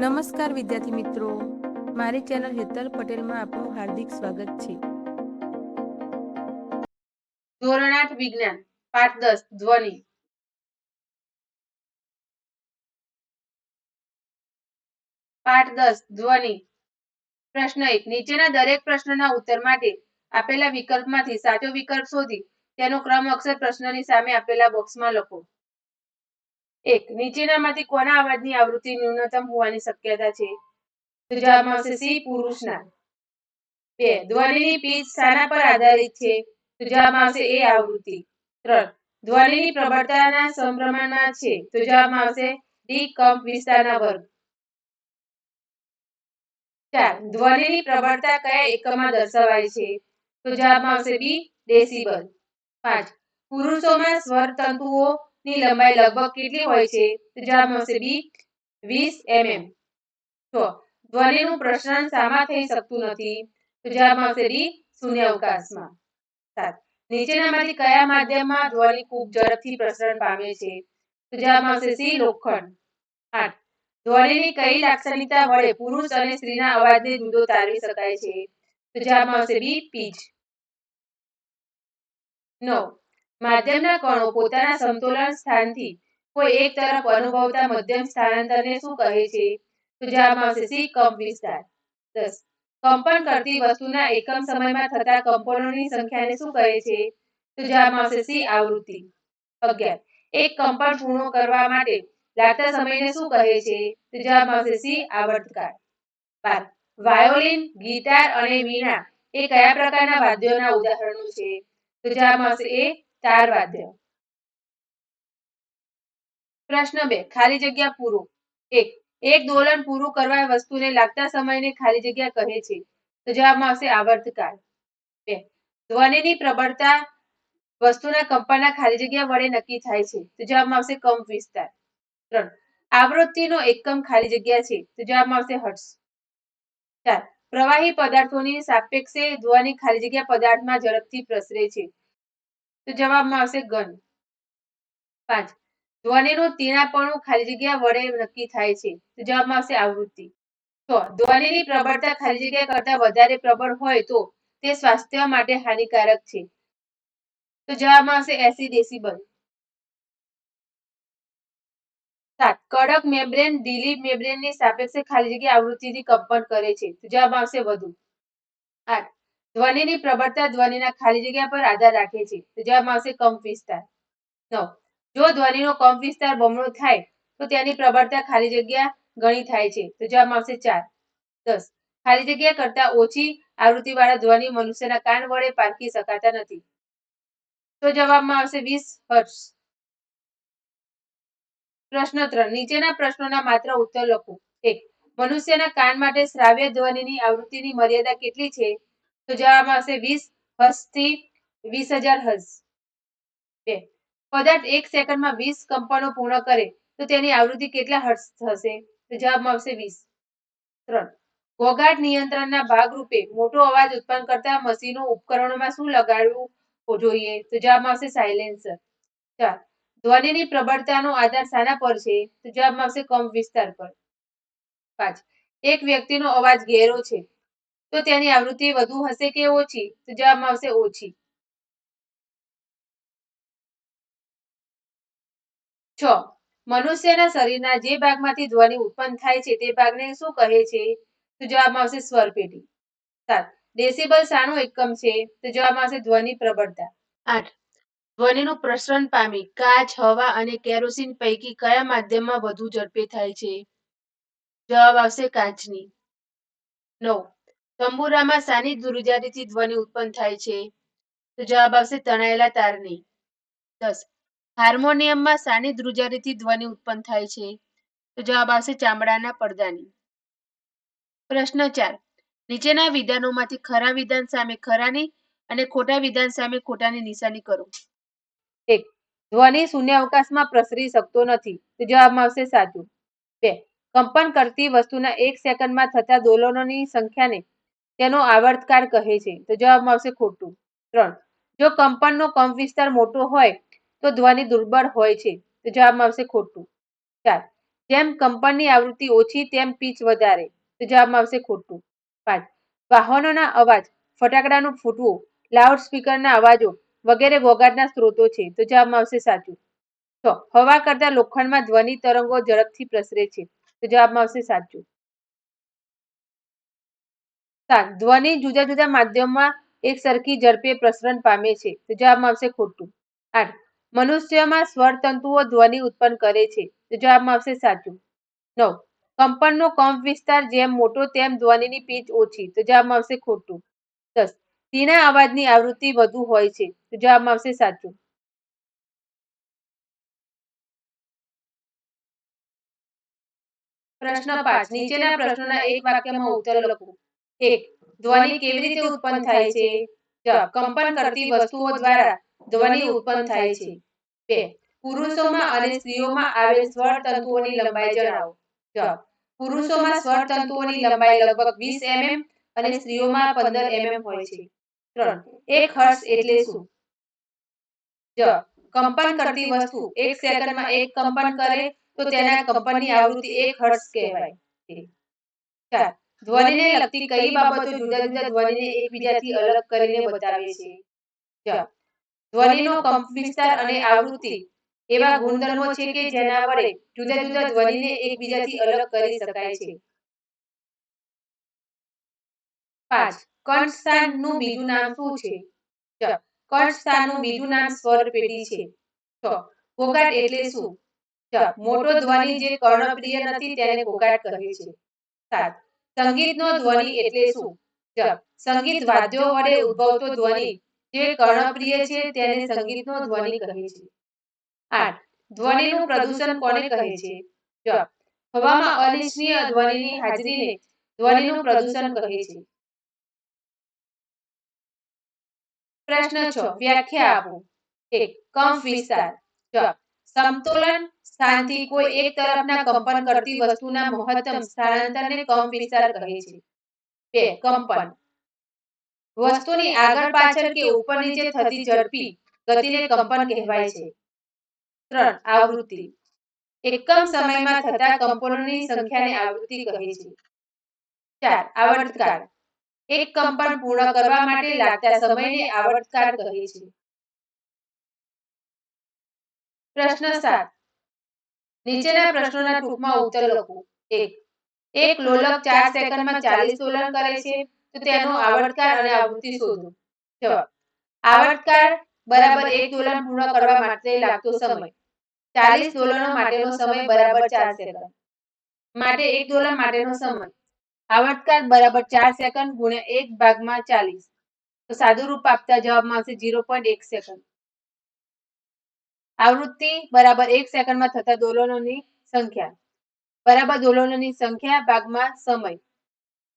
નમસ્કાર વિદ્યાર્થી મિત્રો. મારી ચેનલ હેતલ પટેલમાં આપનું હાર્દિક સ્વાગત છે. ધોરણ આઠ વિજ્ઞાન, પાઠ દસ, ધ્વનિ. પાઠ દસ, ધ્વનિ. પ્રશ્ન એક, નીચેના દરેક પ્રશ્નના ઉત્તર માટે આપેલા વિકલ્પમાંથી સાચો વિકલ્પ શોધી તેનો ક્રમ અક્ષર પ્રશ્નની સામે આપેલા બોક્સમાં લખો. એક, નીચેનામાંથી કોના અવાજની આવૃત્તિ ન્યૂનતમ હોવાની શક્યતા છે? તો જવાબમાં સી પુરુષના બે, ધ્વનિની પીચ શાના પર આધારિત છે. તો જવાબમાં એ આવૃત્તિ. ત્રણ, ધ્વનિની પ્રબળતાના સમપ્રમાણમાં છે. તો આવશે ડી, કંપ વિસ્તારના વર્ગ. ચાર, ધ્વનિની પ્રબળતા કયા એકમમાં દર્શાવાય છે? તો જવાબમાં આવશે બી, ડેસિબલ. પાંચ, પુરુષોમાં સ્વર તંતુઓની લંબાઈ લગભગ કેટલી હોય છે? તો જવાબ આવશે બી વીસ એમએમ. છ ધ્વનિનું પ્રસરણ શામાં થઈ શકતું નથી. તો જવાબ આવશે ડી શૂન્યાવકાશમાં. સાત. નીચેનામાંથી કયા માધ્યમમાં ધ્વનિ ખૂબ ઝડપથી પ્રસરણ પામે છે? તો જવાબ આવશે સી લોખંડ. આઠ. ધ્વનિની કઈ લાક્ષણિકતા વડે પુરુષ અને સ્ત્રીના અવાજને જુદો તારવી શકાય છે? તો જવાબ આવશે બી પીચ. નવ. માધ્યમના કણો પોતાના સમતોલન સ્થાનથી કોઈ એક તરફ અનુભવતા મધ્યમ સ્થાનાંતરને શું કહે છે? તો જવાબ આવશે સી, કંપ વિસ્તાર. દસ. કંપન કરતી વસ્તુના એકમ સમયમાં થતા કંપનોની સંખ્યાને શું કહે છે? તો જવાબ આવશે સી, આવૃત્તિ. અગિયાર. એક કંપન પૂર્ણ કરવા માટે લાગતા સમયને શું કહે છે? તો જવાબ આવશે સી, આવર્તકાળ. બાર. વાયોલિન, ગિટાર અને વીણા એ કયા પ્રકારના વાદ્યોના ઉદાહરણો છે? તો જવાબ આવશે એ તાર વાદ્ય પ્રશ્ન બે, ખાલી જગ્યા પૂરું. એક એક દોલન પૂરું કરવા વસ્તુને લાગતા સમયને ખાલી જગ્યા કહે છે. તો જવાબમાં આવશે આવર્તકાળ. બે, ધ્વનિની પ્રબળતા વસ્તુના કંપનના ખાલી જગ્યા વડે નક્કી થાય છે. તો જવાબમાં આવશે કંપ વિસ્તાર. ત્રણ, આવૃત્તિનો એકમ ખાલી જગ્યા છે. તો જવાબમાં આવશે હર્ટ્સ ચાર, પ્રવાહી પદાર્થોની સાપેક્ષે ધ્વનિ ખાલી જગ્યા પદાર્થમાં ઝડપથી પ્રસરે છે. તો જવાબમાં આવશે ગન. પાંચ. ધ્વનિનું તીણાપણું ખાલી જગ્યા વડે નક્કી થાય છે. તો જવાબમાં આવશે આવૃત્તિ. છ. ધ્વનિની પ્રબળતા ખાલી જગ્યા કરતા વધારે પ્રબળ હોય તો તે સ્વાસ્થ્ય માટે હાનિકારક છે. તો જવાબમાં આવશે એસી ડેસિબલ. સાત. કડક મેમ્બ્રેન ઢીલી મેમ્બ્રેનની સાપેક્ષે ખાલી જગ્યા આવૃત્તિથી કંપન કરે છે. તો જવાબ આવશે વધુ. આઠ. ધ્વનિની પ્રબળતા ધ્વનિના ખાલી જગ્યા પર આધાર રાખે છે. તો આવશે કંપ વિસ્તાર જો ધ્વનિનો કંપ વિસ્તાર બમણો થાય, તો તેની પ્રબળતા ખાલી જગ્યા ગણી થાય છે. તો જવાબ આવશે ચાર. દસ. ખાલી જગ્યા કરતા ઓછી આવૃત્તિવાળા ધ્વનિ મનુષ્યના કાન વડે પારખી શકાતા નથી. તો જવાબમાં આવશે વીસ હર્ષ પ્રશ્ન ત્રણ. નીચેના પ્રશ્નોના માત્ર ઉત્તર લખો. એક. મનુષ્યના કાન માટે શ્રાવ્ય ધ્વનિની આવૃત્તિની મર્યાદા કેટલી છે? તો જવાબ આવશે વીસ હર્ષથી વીસ હજાર હર્ષ. બે. પદાર્થ એક સેકન્ડમાં વીસ કંપનો પૂર્ણ કરે તો તેની આવૃત્તિ કેટલા હર્ષ થશે? તો જવાબમાં આવશે વીસ. ત્રણ. ઘોઘાટ નિયંત્રણના ભાગરૂપે મોટો અવાજ ઉત્પન્ન કરતા મશીનો ઉપકરણોમાં શું લગાડવું જોઈએ? તો જવાબમાં આવશે સાયલેન્સર ચાર. ધ્વનિની પ્રબળતાનો આધાર શાના પર છે? તો જવાબમાં આવશે કમ વિસ્તાર પર. પાંચ. એક વ્યક્તિનો અવાજ ઘેરો છે. તો તેની આવૃત્તિ વધુ હશે કે ઓછી? તો જવાબમાં આવશે ઓછી. છ. મનુષ્યના શરીરના જે ભાગમાંથી ધ્વનિ ઉત્પન્ન થાય છે તે ભાગને શું કહે છે? તો જવાબમાં આવશે સ્વર પેટી સાત. ડેસિબલ શાનો એકમ છે? તો જવાબમાં આવશે ધ્વનિ પ્રબળતા. આઠ. ધ્વનિનું પ્રસરણ પામી કાચ, હવા અને કેરોસીન પૈકી કયા માધ્યમમાં વધુ ઝડપે થાય છે? જવાબ આવશે કાચની. નવ. તંબુરામાં શાની ધ્રુજારીથી ધ્વનિ ઉત્પન્ન થાય છે. તો જવાબ આવશે તણાયેલા તારની. દસ. હાર્મોનિયમમાં શાની ધ્રુજારીથી ધ્વનિ ઉત્પન્ન થાય છે. તો જવાબ આવશે ચામડાના પડદાની. પ્રશ્ન ચાર. નીચેના વિધાનોમાંથી ખરા વિધાન સામે ખરાની અને ખોટા વિધાન સામે ખોટાની નિશાની કરો. એક. ધ્વનિ શૂન્ય અવકાશમાં પ્રસરી શકતો નથી. તો જવાબમાં આવશે સાચું. બે. કંપન કરતી વસ્તુના એક સેકન્ડમાં થતા દોલનોની સંખ્યાને તેનો આવર્તકાળ કહે છે. તો જવાબમાં આવશે ખોટું. ત્રણ. જો કંપનનો કંપ વિસ્તાર મોટો હોય, તો ધ્વનિ દુર્બળ હોય છે. તો જવાબમાં આવશે ખોટું. ચાર. જેમ કંપનની આવૃત્તિ ઓછી, તેમ પીચ વધારે. તો જવાબમાં આવશે ખોટું. પાંચ. વાહનોના અવાજ, ફટાકડાનું ફૂટવું લાઉડ સ્પીકરના અવાજો વગેરે ઘોંઘાટના સ્ત્રોતો છે. તો જવાબમાં આવશે સાચું. છ. હવા કરતા લોખંડમાં ધ્વનિ તરંગો ઝડપથી પ્રસરે છે. તો જવાબમાં આવશે સાચું. ધ્વનિ જુદા જુદા માધ્યમમાં એક સરખી ઝડપે પ્રસરણ પામે છે. તો જવાબમાં આવશે ખોટું. આઠ. મનુષ્યમાં સ્વર તંતુઓ ધ્વનિ ઉત્પન્ન કરે છે. તો જવાબમાં આવશે સાચું. નવ. કંપનનો કંપ વિસ્તાર જેમ મોટો તેમ ધ્વનિની પીચ ઓછી. તો જવાબમાં આવશે ખોટું. દસ. ધીના અવાજની આવૃત્તિ વધુ હોય છે. તો જવાબમાં આવશે સાચું. પ્રશ્ન પાંચ. નીચેના પ્રશ્નોના એક વાક્યમાં ઉત્તર લખો. એક, ધ્વનિ કેવી રીતે ઉત્પન્ન થાય છે? જવાબ કંપન કરતી વસ્તુઓ દ્વારા ધ્વનિ ઉત્પન્ન થાય છે. બે, પુરુષોમાં અને સ્ત્રીઓમાં આવેલ સ્વર તંતુઓની લંબાઈ જણાવો. જવાબ પુરુષોમાં સ્વર તંતુઓની લંબાઈ લગભગ 20 mm અને સ્ત્રીઓમાં પંદર mm હોય છે. ત્રણ, એક હર્ષ એટલે શું? જવાબ કંપન કરતી વસ્તુ એક સેકન્ડમાં એક કંપન કરે તો તેના કંપનની આવૃત્તિ એક હર્ષ કહેવાય. ચાર ધ્વનિને લગતી કઈ બાબતો જુદા જુદા ધ્વનિને એકબીજાથી અલગ કરીને બતાવે છે. ધ્વનિનો કંપ વિસ્તાર અને આવૃત્તિ એવા ગુણધર્મો છે કે જેના વડે જુદા જુદા ધ્વનિને એકબીજાથી અલગ કરી શકાય છે. પાંચ. કંઠસ્થાનનું બીજું નામ શું છે? કંઠસ્થાનનું બીજું નામ સ્વર પેટી છે. છ ઘોઘાટ એટલે શું? મોટો ધ્વનિ જે કર્ણપ્રિય નથી તેને ઘોઘાટ કહે છે. સાત. સંગીતનો ધ્વનિ એટલે શું? સંગીત વાદ્યો વડે ઉદ્ભવતો ધ્વનિ, જે કર્ણપ્રિય છે તેને સંગીતનો ધ્વનિ કહે છે. આઠ, ધ્વનિનું પ્રદૂષણ કોને કહે છે? હવામાં અનિચ્છનીય ધ્વનિની હાજરીને ધ્વનિનું પ્રદૂષણ કહે છે. પ્રશ્ન છ, વ્યાખ્યા આપો. એક કંપ વિસ્તાર. જવાબ સમતોલન સ્થાનથી કોઈ એક તરફના કંપન કરતી વસ્તુના મહત્તમ સ્થાનાંતરને કંપ વિસ્તાર કહે છે. બે, કંપન. વસ્તુની આગળ પાછળ કે ઉપર નીચે થતી ઝડપી ગતિને કંપન કહેવાય છે. ત્રણ, આવૃત્તિ. એકમ સમયમાં થતા કંપનોની સંખ્યાને આવૃત્તિ કહે છે. ચાર, આવર્તકાળ. એક કંપન પૂર્ણ કરવા માટે લાગતા સમયને આવર્તકાળ કહે છે. પ્રશ્ન સાત. નીચેના પ્રશ્નોના ટૂંકમાં ઉત્તર લખો. એક. એક લોલક ચાર સેકન્ડમાં ચાલીસ દોલન કરે છે, તો તેનો આવર્તકાળ અને આવૃત્તિ શોધો. જવાબ આવર્તકાળ બરાબર એક દોલન પૂર્ણ કરવા માટે લાગતો સમય. ચાલીસ દોલનો માટેનો સમય બરાબર ચાર સેકન્ડ. માટે એક દોલન માટેનો સમય. આવર્તકાળ બરાબર ચાર સેકન્ડ ગુણ્યા એક ભાગમાં ચાલીસ. તો સાદું રૂપ આપતા જવાબમાં આવશે ઝીરો પોઈન્ટ એક સેકન્ડ. આવૃત્તિ બરાબર એક સેકન્ડમાં થતા દોલનોની સંખ્યા. બરાબર દોલનોની સંખ્યા ભાગમાં સમય.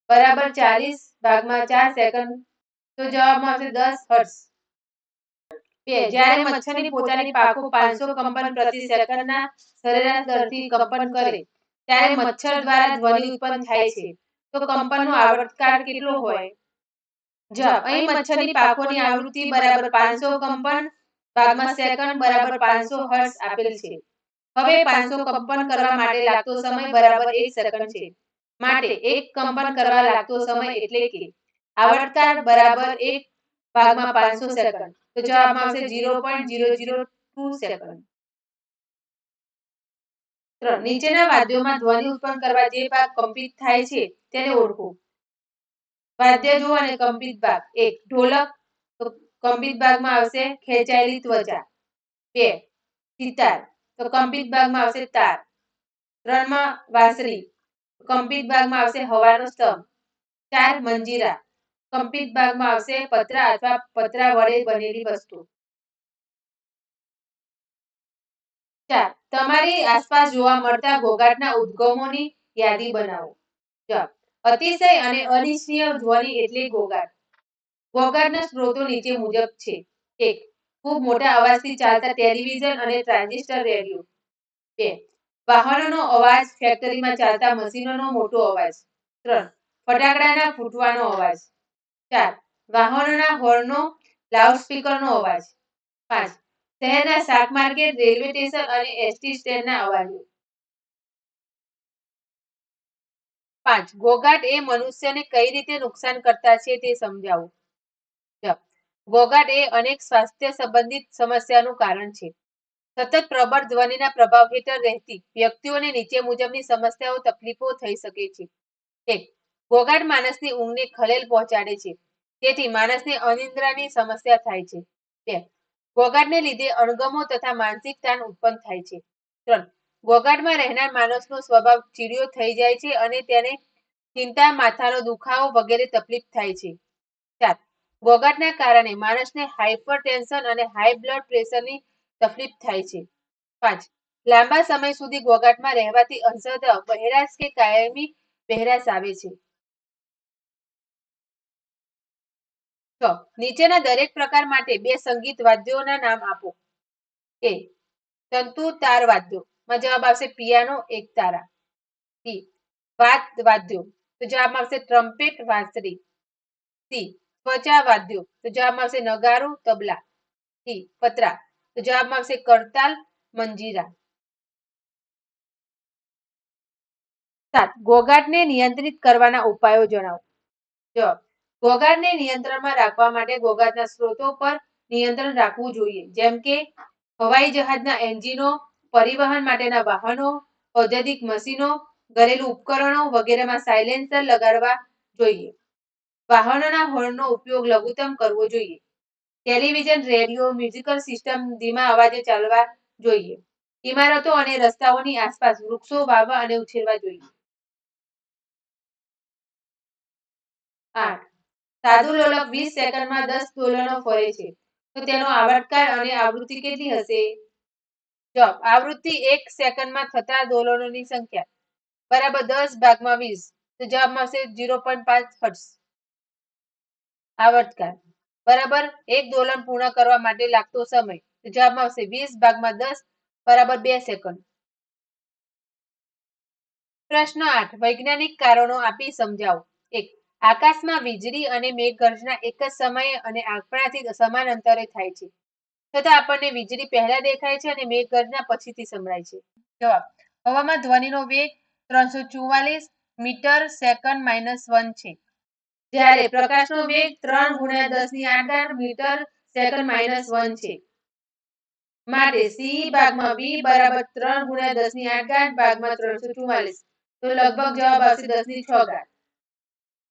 બરાબર ચાલીસ ભાગમાં ચાર સેકન્ડ. તો જવાબમાં આવશે દસ હર્ટ્ઝ. બે, જ્યારે મચ્છરની પોતાની પાકો પાંચસો કંપન પ્રતિ સેકન્ડના સરેરાશ કંપન કરે, ત્યારે મચ્છર દ્વારા ધ્વનિ ઉત્પન્ન થાય છે. તો કંપનનો આવર્તકાળ કેટલો હોય? જવાબ, અહીં મચ્છરની પાકોની આવૃત્તિ બરાબર પાંચસો કંપન ભાગમાં સેકન્ડ બરાબર પાંચસો હર્ટ્ઝ આપેલ છે. હવે પાંચસો કંપન કરવા માટે લાગતો સમય બરાબર એક સેકન્ડ છે. માટે એક કંપન કરવા લાગતો સમય એટલે કે આવર્તકાળ બરાબર એક ભાગમાં પાંચસો સેકન્ડ. તો જવાબ આવશે zero point zero zero two second. નીચેના વાદ્યોમાં ધ્વનિ ઉત્પન્ન કરવા જે ભાગ કંપિત થાય છે તેને ઓળખો. વાદ્ય જો અને કંપિત ભાગ. એક, ઢોલક કંપિત ભાગમાં આવશે ખેંચાયેલી ત્વચા. બે, સિતાર. તો કંપિત ભાગમાં આવશે તાર. ત્રણમાં વાંસળી. કંપિત ભાગમાં આવશે હવાનો સ્તંભ. ચાર, મંજીરા. કંપિત ભાગમાં આવશે પતરા અથવા પતરા વડે બનેલી વસ્તુ. ચાર, તમારી આસપાસ જોવા મળતા ઘોઘાટના ઉદ્ગમોની યાદી બનાવો. જવાબ અતિશય અને અનિચ્છનીય ધ્વનિ એટલે ઘોઘાટ. ઘોઘાટના સ્ત્રોતો નીચે મુજબ છે. એક, ખૂબ મોટા અવાજથી ચાલતા ટેલિવિઝન અને ટ્રાન્ઝિસ્ટર રેડિયો. બે, વાહનોનો અવાજ ફેક્ટરીમાં ચાલતા મશીનોનો મોટો અવાજ. ત્રણ, ફટાકડાના ફૂટવાનો અવાજ. ચાર, વાહનોના હોર્નનો લાઉડસ્પીકરનો અવાજ. પાંચ, શહેરના શાક માર્કેટ રેલવે સ્ટેશન અને એસટી સ્ટેન્ડના અવાજો. પાંચ ઘોઘાટ એ મનુષ્યને કઈ રીતે નુકસાન કરતા છે તે સમજાવો. ઘોઘાટ એ અનેક સ્વાસ્થ્ય સંબંધિત સમસ્યાનું કારણ છે. સતત પ્રબળ ધ્વનિના પ્રભાવ હેઠળ રહેતી વ્યક્તિઓને નીચે મુજબની સમસ્યાઓ, તકલીફો થઈ શકે છે. એક ઘોઘાટ માણસની ઊંઘને ખલેલ પહોંચાડે છે. તેથી માણસને અનિંદ્રાની સમસ્યા થાય છે. બે ઘોઘાટને લીધે અણગમો તથા માનસિક તાણ ઉત્પન્ન થાય છે. ત્રણ ઘોઘાટમાં રહેનાર માણસનો સ્વભાવ ચીડિયો થઈ જાય છે અને તેને ચિંતા, માથાનો દુખાવો વગેરે તકલીફ થાય છે. ચાર ઘોઘાટના કારણે માણસને હાઇપરટેન્શન અને હાઈ બ્લડ પ્રેશરની તકલીફ થાય છે. પાંચ, લાંબા સમય સુધી ઘોઘાટમાં રહેવાથી અંશત બહેરાશ કે કાયમી બહેરાશ આવે છે. છ, નીચેના દરેક પ્રકાર માટે બે સંગીત વાદ્યોના નામ આપો. એ, તંતુ તાર વાદ્યો. માં જવાબ આવશે પિયાનો એક તારા. બી, વાદ વાદ્યો. તો જવાબમાં આવશે ટ્રમ્પેટ વાંસળી. સી ત્વચા વાદ્યો. તો જવાબમાં આવશે નગારો, તબલા. ડી પતરા. તો જવાબમાં આવશે કરતાલ, મંજીરા. સાત ઘોઘાટને નિયંત્રિત કરવાના ઉપાયો જણાવો. જવાબ ઘોઘાટને નિયંત્રણમાં રાખવા માટે ઘોઘાટના સ્ત્રોતો પર નિયંત્રણ રાખવું જોઈએ. જેમ કે, હવાઈ જહાજના એન્જિનો, પરિવહન માટેના વાહનો, ઔદ્યોગિક મશીનો, ઘરેલું ઉપકરણો વગેરેમાં સાયલેન્સર લગાડવા જોઈએ. વાહનોના હોર્નનો ઉપયોગ લઘુત્તમ કરવો જોઈએ. ટેલિવિઝન, રેડિયો, મ્યુઝિકલ સિસ્ટમ ધીમા અવાજે ચાલવા જોઈએ. ઇમારતો અને રસ્તાઓની આસપાસ વૃક્ષો વાવવા અને ઉછેરવા જોઈએ. આઠ. સાધુ લોલક વીસ સેકન્ડમાં દસ દોલનો ફરે છે. તો તેનો આવર્તકાળ અને આવૃત્તિ કેટલી હશે? જવાબ. આવૃત્તિ એક સેકન્ડમાં થતા દોલનોની સંખ્યા. બરાબર દસ ભાગમાં વીસ. તો જવાબમાં આવશે ઝીરો પોઈન્ટ પાંચ હર્ટ્ઝ. આવર્તકાળ બરાબર? એક દોલન પૂર્ણ કરવા માટે લાગતો સમય. તો જવાબમાં આવશે વીસ ભાગમાં દસ બરાબર બે સેકન્ડ. પ્રશ્ન આઠ. વૈજ્ઞાનિક કારણો આપી સમજાવો. એક, આકાશમાં વીજળી અને મેઘગર્જના એક જ સમયે અને આપણાથી સમાન અંતરે થાય છે. છતાં આપણને વીજળી પહેલા દેખાય છે અને મેઘગર્જના પછીથી સંભળાય છે. જવાબ, હવામાં ધ્વનિનો વેગ ત્રણસો ચુવાલીસ મીટર સેકન્ડ માઇનસ વન છે. જ્યારે પ્રકાશનો વેગ ત્રણ ગુણ્યા દસની આઠ મીટર સેકન્ડ માઇનસ છે. માટે સી ભાગમાં વી બરાબર ત્રણ ગુણ્યા દસની આઠ ભાગમાં ત્રણસો ચુમ્માલીસ તો લગભગ જવાબ આવશે દસની છ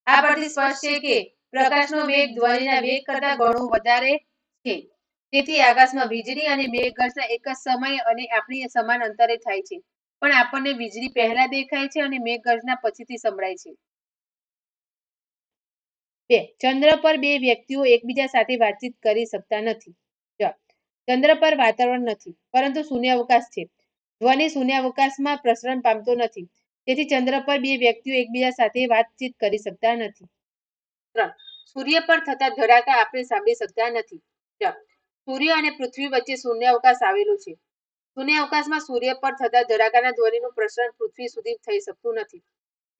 આ પરથી સ્પષ્ટ છે કે પ્રકાશનો વેગ ધ્વનિના વેગ કરતા ઘણો વધારે છે. તેથી આકાશમાં વીજળી અને મેઘગર્જના એક જ સમયે અને આપણી સમાન અંતરે થાય છે. પણ આપણને વીજળી પહેલા દેખાય છે અને મેઘગર્જના પછીથી સંભળાય છે. બે ચંદ્ર પર બે વ્યક્તિઓ એકબીજા સાથે વાતચીત કરી શકતા નથી. ચંદ્ર પર વાતાવરણ નથી, પરંતુ શૂન્યાવકાશ છે. ધ્વનિ શૂન્યાવકાશમાં પ્રસરણ પામતો નથી, તેથી ચંદ્ર પર બે વ્યક્તિઓ એકબીજા સાથે વાતચીત કરી શકતા નથી. સૂર્ય પર થતા ધડાકા આપણે સાંભળી શકતા નથી. સૂર્ય અને પૃથ્વી વચ્ચે શૂન્યાવકાશ આવેલો છે. શૂન્યાવકાશમાં સૂર્ય પર થતા ધડાકાના ધ્વનિનું પ્રસરણ પૃથ્વી સુધી થઈ શકતું નથી.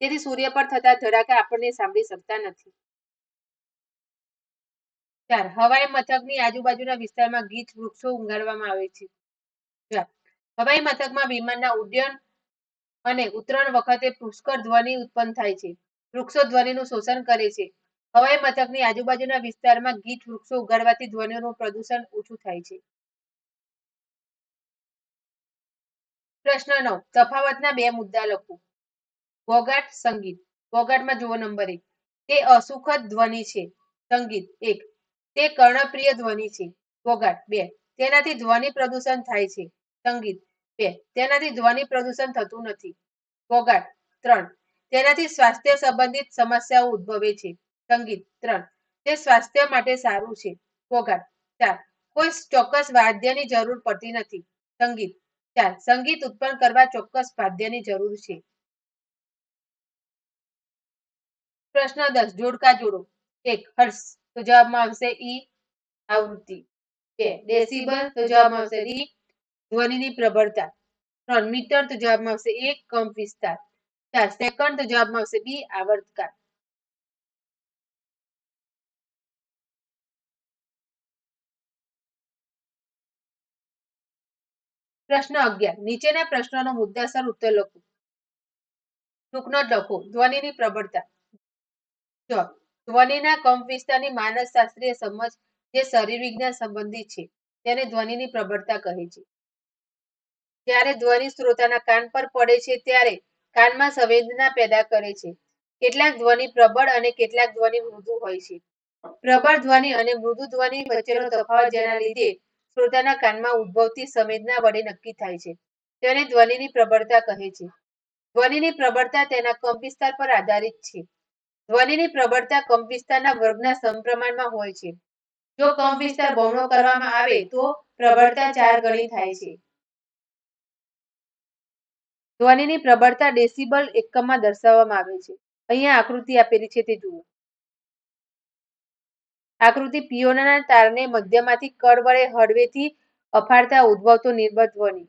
તેથી સૂર્ય પર થતા ધડાકા આપણને સાંભળી શકતા નથી. ચાર હવાઈ મથકની આજુબાજુના વિસ્તારમાં ગીચ વૃક્ષો ઉગાડવામાં આવે છે. હવાઈ મથકમાં વિમાનના ઉડ્ડયન અને ઉતરણ વખતે પુષ્કળ ધ્વનિ ઉત્પન્ન થાય છે. વૃક્ષો ધ્વનિનું શોષણ કરે છે. હવાઈ મથકની આજુબાજુના વિસ્તારમાં ગીચ વૃક્ષો ઉગાડવાથી ધ્વનિનું પ્રદૂષણ ઓછું થાય છે. પ્રશ્ન નવ, તફાવતના બે મુદ્દા લખો. ઘોઘાટ સંગીત. ઘોઘાટમાં જુઓ નંબર એક. તે અસુખદ ધ્વનિ છે. સંગીત. એક તે કર્ણપ્રિય ધ્વનિ છે. ઘોઘાટ બે. તેનાથી ધ્વનિ પ્રદૂષણ થાય છે. સંગીત. બે. તેનાથી ધ્વનિ પ્રદૂષણ થતું નથી. ઘોઘાટ ત્રણ. તેનાથી સ્વાસ્થ્ય સંબંધિત સમસ્યાઓ ઉદ્ભવે છે. સંગીત. ત્રણ. તે સ્વાસ્થ્ય માટે સારું છે. ઘોઘાટ ચાર. કોઈ ચોક્કસ વાદ્યની જરૂર પડતી નથી. સંગીત. ચાર. સંગીત ઉત્પન્ન કરવા ચોક્કસ વાદ્યની જરૂર છે. પ્રશ્ન દસ. જોડકા જોડો. એક. હર્ષ. તો જવાબમાં આવશે ઈ આવૃત્તિ. બે ડેસિબલ તો જવાબમાં આવશે ડી ધ્વનિની પ્રબળતા. ત્રણ મીટર તો જવાબમાં આવશે એક કંપ વિસ્તાર. ચાર સેકન્ડ તો જવાબમાં આવશે બી આવર્તકાળ. પ્રશ્ન અગિયાર. નીચેના પ્રશ્નોનો મુદ્દાસર ઉત્તર લખો. ટૂંક નોટ લખો. ધ્વનિની પ્રબળતા. ધ્વનિના કંપ વિસ્તારની માનસશાસ્ત્રીય સમજ જે શરીર વિજ્ઞાન સંબંધિત છે, તેને ધ્વનિની પ્રબળતા કહે છે. જ્યારે ધ્વનિ શ્રોતાના કાન પર પડે છે, ત્યારે કાનમાં સંવેદના પેદા કરે છે. કેટલાક ધ્વનિ પ્રબળ અને કેટલાક ધ્વનિ મૃદુ હોય છે. પ્રબળ ધ્વનિ અને મૃદુ ધ્વનિ વચ્ચેનો તફાવત જેના લીધે શ્રોતાના કાનમાં ઉદ્ભવતી સંવેદના વડે નક્કી થાય છે. તેને ધ્વનિની પ્રબળતા કહે છે. ધ્વનિની પ્રબળતા તેના કંપ વિસ્તાર પર આધારિત છે. ધ્વનિની પ્રબળતા કંપવિસ્તારના વર્ગના સમપ્રમાણમાં હોય છે. જો કંપવિસ્તાર બમણો કરવામાં આવે, તો પ્રબળતા ચાર ગણી થાય છે. ધ્વનિની પ્રબળતા ડેસિબલ એકમમાં દર્શાવવામાં આવે છે. અહીંયા આકૃતિ આપેલી છે તે જુઓ. આકૃતિ પિયોનાના તારને મધ્યમાંથી કડ વડે હળવેથી અફાડતા ઉદ્ભવતો નિર્બળ ધ્વનિ.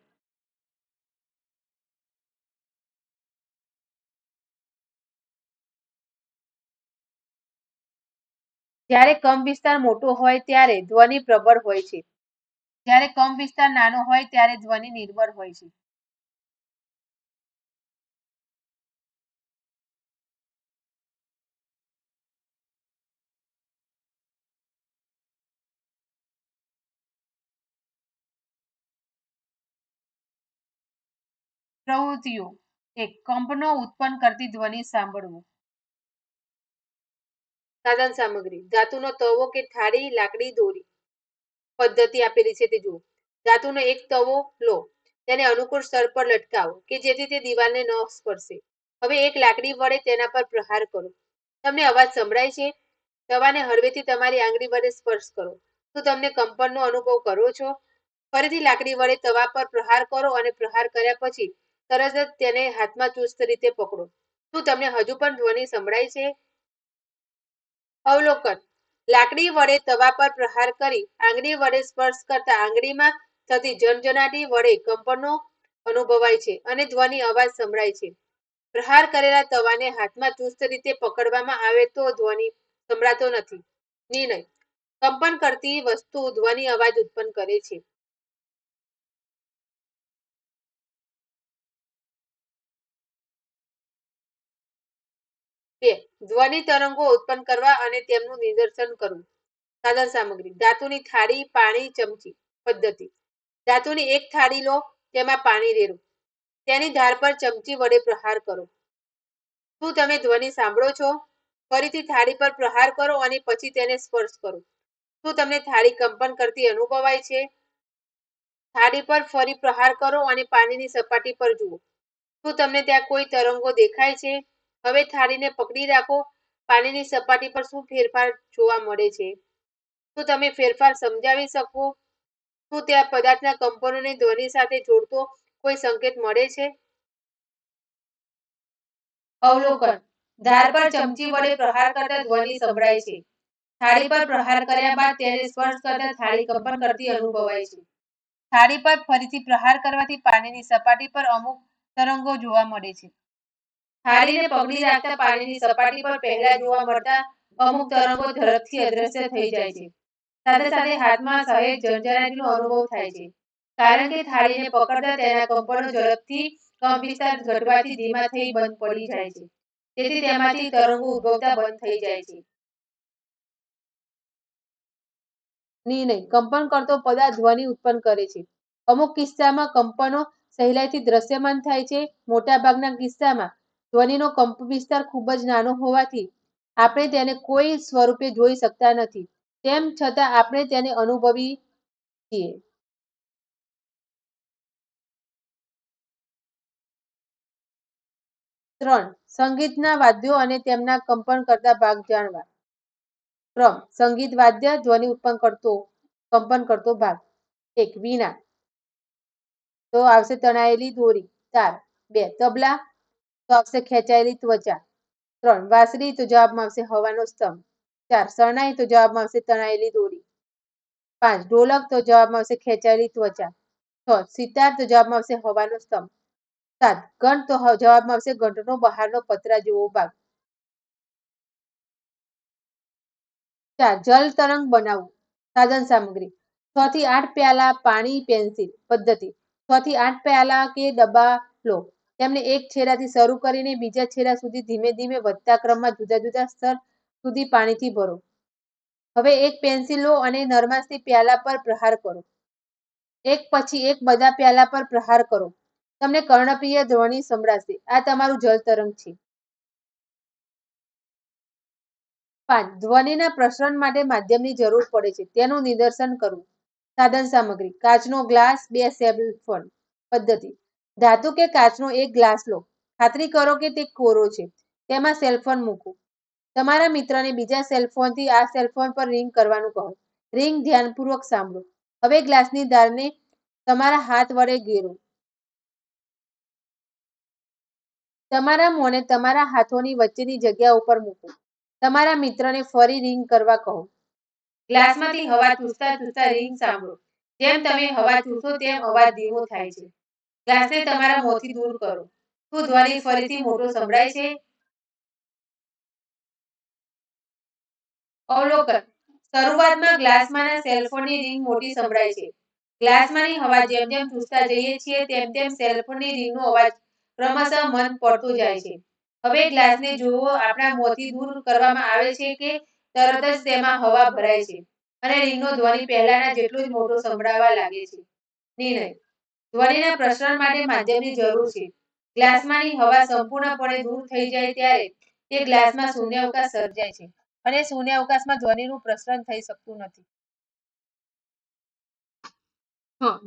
જ્યારે કંપ વિસ્તાર મોટો હોય ત્યારે ધ્વનિ પ્રબળ હોય છે. જ્યારે કમ વિસ્તાર નાનો હોય ત્યારે ધ્વનિ નિર્બળ હોય છે. પ્રવૃત્તિઓ. એક કંપનો ઉત્પન્ન કરતી ધ્વનિ સાંભળવું. સાધન સામગ્રી. ધાતુનો તવો કે થાળી, લાકડી, દોરી. પદ્ધતિ આપેલી છે તે જુઓ. ધાતુનો એક તવો લો. તેને અનુકૂળ સ્તર પર લટકાવો કે જેથી તે દિવાલને ન સ્પર્શે. હવે એક લાકડી વડે તેના પર પ્રહાર કરો. તમને અવાજ સંભળાય છે? તવાને હળવેથી તમારી આંગળી વડે સ્પર્શ કરો. તો તમને કંપનનો અનુભવ કરો છો? ફરીથી લાકડી વડે તવા પર પ્રહાર કરો અને પ્રહાર કર્યા પછી તરત જ તેને હાથમાં ચુસ્ત રીતે પકડો. શું તમને હજુ પણ ધ્વનિ સંભળાય છે? અવલોકન. લાકડી વડે તવા પર પ્રહાર કરી આંગળી વડે સ્પર્શ કરતા આંગળીમાં થતી જનજનાટી વડે કંપનો અનુભવાય છે અને ધ્વનિ અવાજ સંભળાય છે. પ્રહાર કરેલા તવાને હાથમાં ચુસ્ત રીતે પકડવામાં આવે તો ધ્વનિ સંભળાતો નથી. નિર્ણય. કંપન કરતી વસ્તુ ધ્વનિ અવાજ ઉત્પન્ન કરે છે. બે ધ્વનિ તરંગો ઉત્પન્ન કરવા અને તેમનું નિદર્શન કરવું. સાધન સામગ્રી. ધાતુની થાળી, પાણી, ચમચી. પદ્ધતિ. ધાતુની એક થાળી લો, તેમાં પાણી રેડો. તેની ધાર પર ચમચી વડે પ્રહાર કરો. શું તમે ધ્વનિ સાંભળો છો? ફરીથી થાળી પર પ્રહાર કરો અને પછી તેને સ્પર્શ કરો. શું તમને થાળી કંપન કરતી અનુભવાય છે? થાળી પર ફરી પ્રહાર કરો અને પાણીની સપાટી પર જુઓ. શું તમને ત્યાં કોઈ તરંગો દેખાય છે? હવે થાળીને પકડી રાખો. પાણીની સપાટી પર શું ફેરફાર જોવા મળે છે? શું તમે ફેરફાર સમજાવી શકો? શું ત્યાં પદાર્થના કંપનોને ધ્વનિ સાથે જોડતો કોઈ સંકેત મળે છે? અવલોકન. ધાર પર ચમચી વડે પ્રહાર કરતા ધ્વનિ સંભળાય છે. થાળી પર પ્રહાર કર્યા બાદ તેને સ્પર્શ કરતા થાળી કંપન કરતી અનુભવાય છે. થાળી પર ફરીથી પ્રહાર કરવાથી પાણીની સપાટી પર અમુક તરંગો જોવા મળે છે. થાળીને પકડી રાખતા પાણીની સપાટી પર પહેલા જોવા મળતા અમુક તરંગો ઝડપથી અદ્રશ્ય થઈ જાય છે. સાથે સાથે હાથમાં સહેજ ઝંઝનાટીનો અનુભવ થાય છે. કારણ કે થાળીને પકડતા તેના કંપનો ઝડપથી કંપ વિસ્તાર ઘટવાથી ધીમા થઈ બંધ પડી જાય છે. તેથી તેમાંથી તરંગો ઉદ્ભવતા બંધ થઈ જાય છે. નિર્ણય કંપન કરતો પદાર્થ ધ્વનિ ઉત્પન્ન કરે છે. અમુક કિસ્સામાં કંપનો સહેલાઈથી દ્રશ્યમાન થાય છે. મોટાભાગના કિસ્સામાં ધ્વનિનો કંપ વિસ્તાર ખૂબ જ નાનો હોવાથી આપણે તેને કોઈ સ્વરૂપે જોઈ શકતા નથી. તેમ છતાં આપણે તેને અનુભવી છીએ. ત્રણ, સંગીતના વાદ્યો અને તેમના કંપન કરતા ભાગ જાણવા. ક્રમ સંગીત વાદ્ય ધ્વનિ ઉત્પન્ન કરતો, કંપન કરતો ભાગ. એક, વીણા. તો આવશે તણાયેલી દોરી. ચાર, બે, તબલા. તો આવશે ખેંચાયેલી ત્વચા. ત્રણ, વાંસળી તો જવાબમાં આવશે હવાનો સ્તંભ. ચાર, શરણાઈ તો જવાબમાં આવશે તણાયેલી દોરી. પાંચ, ઢોલક તો જવાબમાં આવશે ખેંચાયેલી ત્વચા. છ, સિતાર તો જવાબમાં આવશે હવાનો સ્તંભ. સાત, ઘંટ તો જવાબમાં આવશે ઘંટનો બહારનો પતરા જેવો ભાગ. ચાર, જલ તરંગ બનાવવું. સાધન સામગ્રી. છ થી આઠ પ્યાલા પાણી, પેન્સિલ. પદ્ધતિ. છ થી આઠ પ્યાલા કે ડબ્બા લો. તેમને એક છેડાથી શરૂ કરીને બીજા છેડા સુધી ધીમે ધીમે વધતા ક્રમમાં જુદા જુદા સ્તર સુધી પાણીથી ભરો. હવે એક પેન્સિલ લો અને નરમાશથી પ્યાલા પર પ્રહાર કરો. એક પછી એક બધા પ્યાલા પર પ્રહાર કરો. તમને કર્ણપ્રિય ધ્વનિ સંભળાશે. આ તમારું જલ તરંગ છે. પાંચ, ધ્વનિના પ્રસરણ માટે માધ્યમની જરૂર પડે છે. તેનું નિદર્શન કરવું સાધન સામગ્રી. કાચનો ગ્લાસ, બે સેલ ફોન પદ્ધતિ. ધાતુ કે કાચનો એક ગ્લાસ લો. ખાતરી કરો કે તે કોરો છે. તેમાં સેલફોન મૂકો. તમારા મિત્રને બીજા સેલફોનથી આ સેલફોન પર રિંગ કરવાનું કહો. રિંગ ધ્યાનપૂર્વક સાંભળો. હવે ગ્લાસની ધારને તમારા હાથ વડે ઘેરો તમારા મોંને તમારા હાથોની વચ્ચેની જગ્યા ઉપર મૂકો. તમારા મિત્રને ફરી રિંગ કરવા કહો. ગ્લાસમાંથી હવા ચૂસતા ચૂસતા રિંગ સાંભળો. જેમ તમે હવા ચૂસો તેમ અવાજ ધીમો થાય છે. ગ્લાસને તમારા મોંથી દૂર કરો. શું ધ્વનિ ફરીથી મોટો સંભળાય છે? અવલોકન. શરૂઆતમાં ગ્લાસમાંના સેલફોનની રીંગ મોટી સંભળાય છે. ગ્લાસમાંની હવા જેમ જેમ ચૂસતા જઈએ છીએ તેમ તેમ સેલફોનની રીંગનો અવાજ ક્રમશઃ મન પડતો જાય છે. હવે ગ્લાસને જોવો આપણા મોંથી દૂર કરવામાં આવે છે કે તરત જ તેમાં હવા ભરાય છે. અને રીંગનો ધ્વનિ પહેલાના જેટલો જ મોટો સંભળાવા લાગે છે. નિર્ણય. ધ્વનિના પ્રસરણ માટે માધ્યમની જરૂર છે. ગ્લાસમાંની હવા સંપૂર્ણપણે દૂર થઈ જાય ત્યારે તે ગ્લાસમાં શૂન્યાવકાશ સર્જાય છે અને શૂન્યાવકાશમાં ધ્વનિનું પ્રસરણ થઈ શકતું નથી.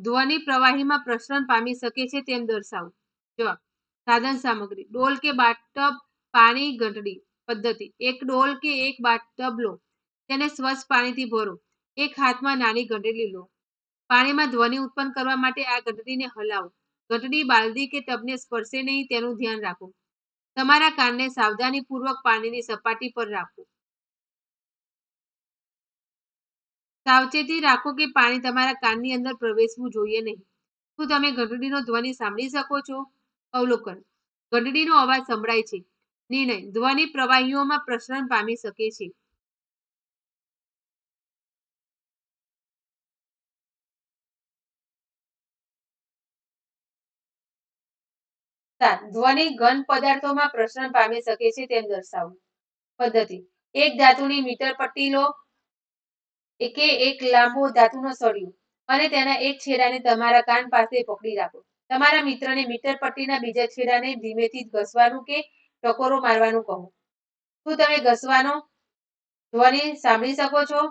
ધ્વનિ પ્રવાહીમાં પ્રસરણ પામી શકે છે તેમ દર્શાવો. જવાબ, સાધન સામગ્રી, ડોલ કે બાથટબ પાણી ઘંટડી પદ્ધતિ, એક ડોલ કે એક બાથટબ લો, તેને સ્વચ્છ પાણીથી ભરો, એક હાથમાં નાની ઘંટડી લો. પાણીમાં ધ્વનિ ઉત્પન્ન કરવા માટે આ ઘંટડીને હલાવો. ઘંટડી બાલદી કે ટબને સ્પર્શે નહીં તેનું ધ્યાન રાખો. તમારા કાનને સાવધાનીપૂર્વક પાણીની સપાટી પર રાખો. સાવચેતી રાખો કે પાણી તમારા કાનની અંદર પ્રવેશવું જોઈએ નહીં. શું તમે ઘંટડીનો ધ્વનિ સાંભળી શકો છો? અવલોકન. ઘંટડીનો અવાજ સંભળાય છે. નિર્ણય. ધ્વનિ પ્રવાહીઓમાં પ્રસરણ પામી શકે છે. સાત. ધ્વનિ ઘન પદાર્થોમાં પ્રસરણ પામી શકે છે તેમ દર્શાવવું પદ્ધતિ. એક ધાતુની મીટર પટ્ટી લો. કે એક લાંબો ધાતુનો સળિયો અને તેના એક છેડાને તમારા કાન પાસે પકડી રાખો. તમારા મિત્રને મીટર પટ્ટીના બીજા છેડાને ધીમેથી ઘસવાનું કે ટકોરો મારવાનું કહો. શું તમે ઘસવાનો ધ્વનિ સાંભળી શકો છો?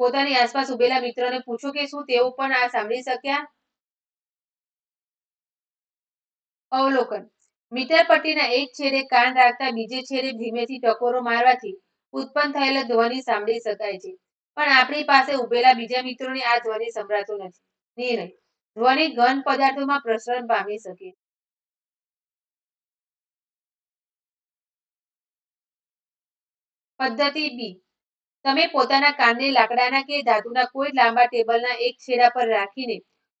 પોતાની આસપાસ ઉભેલા મિત્રોને પૂછો કે શું તેઓ પણ આ સાંભળી શક્યા? અવલોકન. મીટર પટ્ટીના એક છેડે કાન રાખતા બીજે છેડે ધીમેથી ટકોરો મારવાથી ઉત્પન્ન થયેલ ધ્વનિ સાંભળી શકાય છે. પણ આપણી પાસે ઉભેલા બીજા મિત્રોને આ ધ્વનિ સંભળાતો નથી. નિર્ણય. ધ્વનિ ઘન પદાર્થોમાં પ્રસરણ પામી શકે. પદ્ધતિ બી. તમે પોતાના કાનને લાકડાના કે ધાતુના કોઈ લાંબા ટેબલના એક છેડા પર રાખીને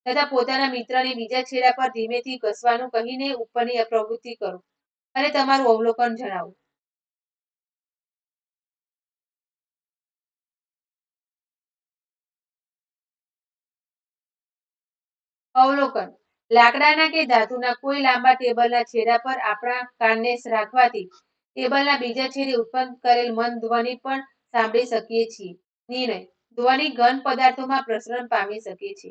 તથા પોતાના મિત્રને બીજા છેડા પર ધીમેથી ઘસવાનું કહીને ઉપરની પ્રવૃત્તિ કરો અને તમારું અવલોકન જણાવો. અવલોકન. લાકડાના કે ધાતુના કોઈ લાંબા ટેબલના છેડા પર આપણા કાનને રાખવાથી ટેબલના બીજા છેડે ઉત્પન્ન કરેલ મન ધ્વનિ પણ સાંભળી શકીએ છીએ. નિર્ણય. ધ્વનિ ઘન પદાર્થોમાં પ્રસરણ પામી શકે છે.